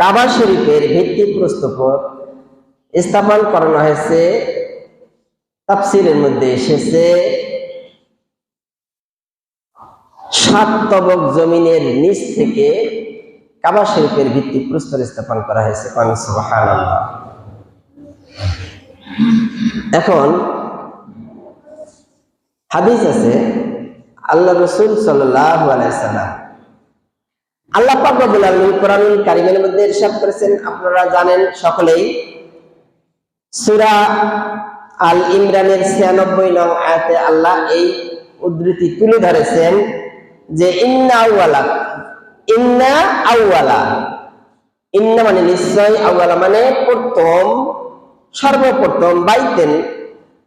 কাবা শরীফের ভিত্তি ভিত্তিপ্রস্তর স্থাপন করানো হয়েছে। তাফসিরের মধ্যে এসেছে, সাত তবক জমিনের নিচ থেকে কাবা শরীফের ভিত্তি প্রস্তর স্থাপন করা হয়েছে। এখন হাদিস আছে, আল্লাহ রসুল সাল্লাল্লাহু আলাইহি সাল্লাম আল্লাহ কোরআনুল কারীমের মধ্যে করেছেন, আপনারা জানেন সকলেই। সূরা আল ইমরানের 96 নং আয়াতে আল্লাহ এই উদ্ধৃতি তুলে ধরেছেন যে, ইন্না আউয়ালা ইন্না আউয়ালা ইন্না মানে নিশ্চয় আউয়ালা মানে প্রথম, সর্বপ্রথম বাইতেন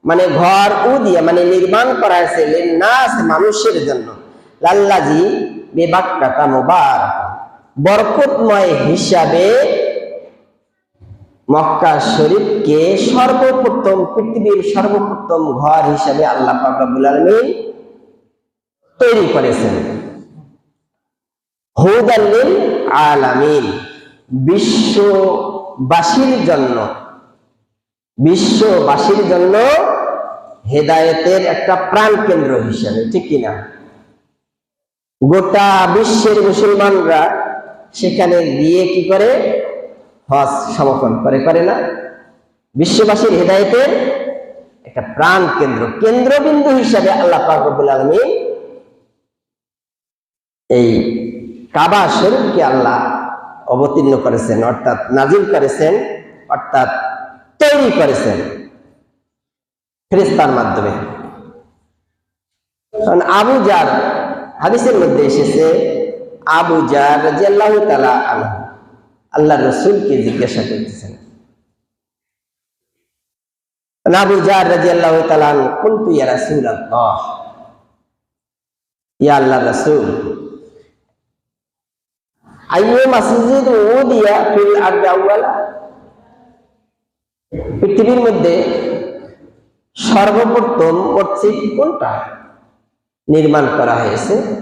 মানে ঘর উ দিয়ে মানে নির্মাণ করা হয়েছে নাস মানুষের জন্য। লাল্লাজি বেবাক্কাতা মুবারক বরকতময় হিসাবে মক্কা শরীফকে সর্বপ্রথম, পৃথিবীর সর্বপ্রথম ঘর হিসাবে আল্লাহ পাক রব্বুল আলামিন তৈরি করেছেন। হুদাল্লিল আলামিন, বিশ্ববাসীর জন্য বিশ্ববাসীর জন্য হেদায়েতের একটা প্রাণ কেন্দ্র হিসাবে, ঠিক কিনা? গোটা বিশ্বের মুসলমানরা সেখানে গিয়ে কি করে? হজ সমাপন করে করে না। বিশ্ববাসীর হেদায়েতের একটা প্রাণ কেন্দ্র, কেন্দ্রবিন্দু হিসাবে আল্লাহ পাক রব্বুল আলামিন এই কাবা শরীফকে আল্লাহ অবতীর্ণ করেছেন, অর্থাৎ নাজিল করেছেন, অর্থাৎ তৈরি করেছেন ফেরেশতার মাধ্যমে। কারণ আবু জার হাদিসের মধ্যে এসেছে আবু রাদিয়াল্লাহু তাআলা আনহু। আল্লাহ রসুলকে জিজ্ঞাসা করতেছেন। আল্লাহ পৃথিবীর মধ্যে সর্বপ্রথম মসজিদ কোনটা নির্মাণ করা হয়েছে?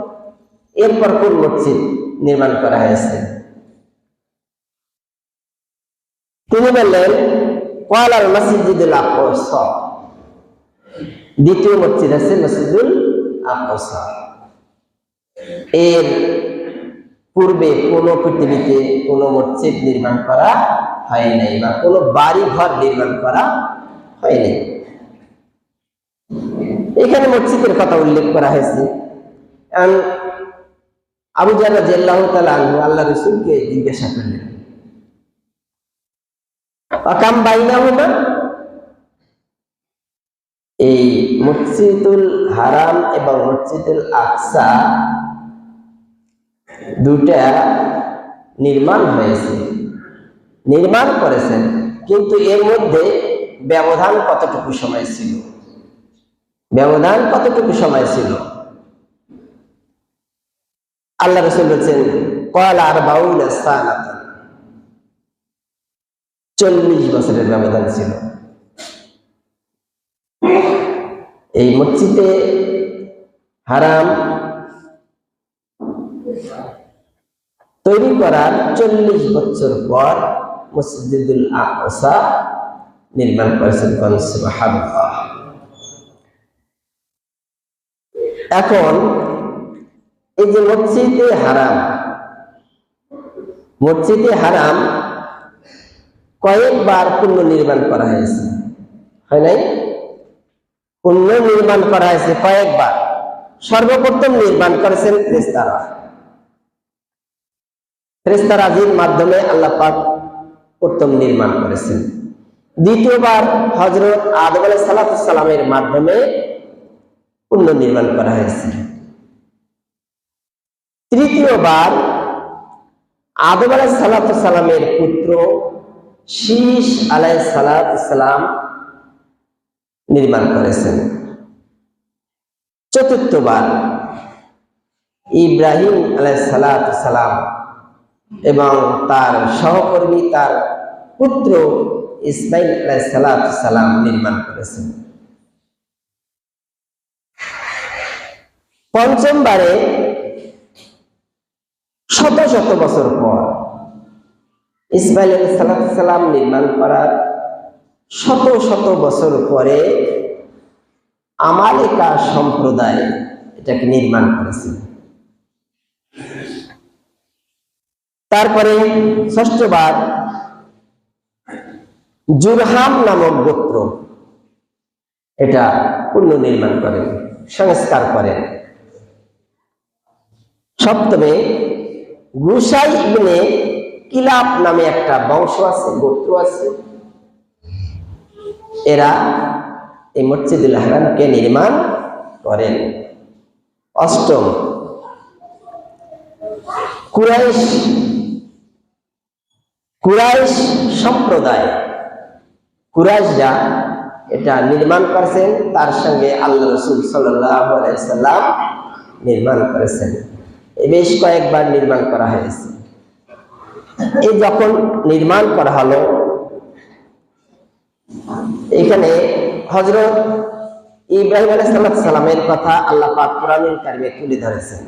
এরপর কোন মসজিদ নির্মাণ করা হয়েছে? তিনি বললেন, ওয়ালাল মসজিদুল আকসা। দ্বিতীয় মসজিদ আছে মসজিদুল আকসা। এর পূর্বে কোন পৃথিবীতে কোন মসজিদ নির্মাণ করা হয় নাই বা কোন বাড়ি ঘর নির্মাণ করা হয় নাই। এখানে মসজিদের কথা উল্লেখ করা হয়েছে। আবু জারা জেল্লাহ আল্লাহ রসুলকে জিজ্ঞাসা করলেন অকাম বাইনা হুমা এই মসজিদুল হারাম এবং মসজিদুল আকসা দুটা নির্মাণ হয়েছে, নির্মাণ করেছেন, কিন্তু এর মধ্যে ব্যবধান কতটুকু সময় ছিল? ব্যবধান কতটুকু সময় ছিল? আল্লাহ রসুল বলছেন কল আর বাউল চল্লিশ বছরের ব্যবধান ছিল। এই মসজিদে হারাম তৈরি করার চল্লিশ বছর পর মসজিদুল আকসা নির্মাণ করেছেন সুবহানাল্লাহ। এখন এই যে মসজিদে হারাম। মসজিদে হারাম কয়েকবার পুনর্নির্মাণ করা হয়েছে। হয় নাই? পুনর্নির্মাণ করা হয়েছে কয়েকবার। সর্বপ্রথম নির্মাণ করেছেন খ্রিস্তারা ফেরেস্তারাজির মাধ্যমে আল্লাহ পাক প্রথম নির্মাণ করেছেন। দ্বিতীয়বার হজরত আদম আলাই সালামের মাধ্যমে পুনর্নির্মাণ করা হয়েছে। তৃতীয়বার আদম আলাই সালামের পুত্র শীষ আলাই সালাম নির্মাণ করেছেন। চতুর্থবার ইব্রাহিম আলাই সালাম এবং তার সহকর্মী, তার পুত্র ইসমাইল আলাই সালাম নির্মাণ করেছেন। পঞ্চমবারে শত শত বছর পর ইসমাইল সালাম নির্মাণ করার শত শত বছর পরে আমালিকা সম্প্রদায় এটাকে নির্মাণ করেছে। তারপরে ষষ্ঠবার জুরহাম নামক গোত্র এটা পুনর্নির্মাণ করেন সংস্কার করেন সপ্তমে গুসাই ইবনে কিলাপ নামে একটা বংশ আছে, গোত্র আছে। এরা এই মসজিদুল হারামকে নির্মাণ করেন। অষ্টম, কুরাইশ কুরাইশ সম্প্রদায়। কুরাইশরা এটা নির্মাণ করেছেন, তার সঙ্গে আল্লাহ রসুল সাল্লাম নির্মাণ করেছেন। বেশ কয়েকবার নির্মাণ করা হয়েছে। এই যখন নির্মাণ করা হলো, এখানে হজরত ইব্রাহিম আলাইহিস সালামের কথা আল্লাহ পাক কোরআনুল কারিমে তুলে ধরেছেন।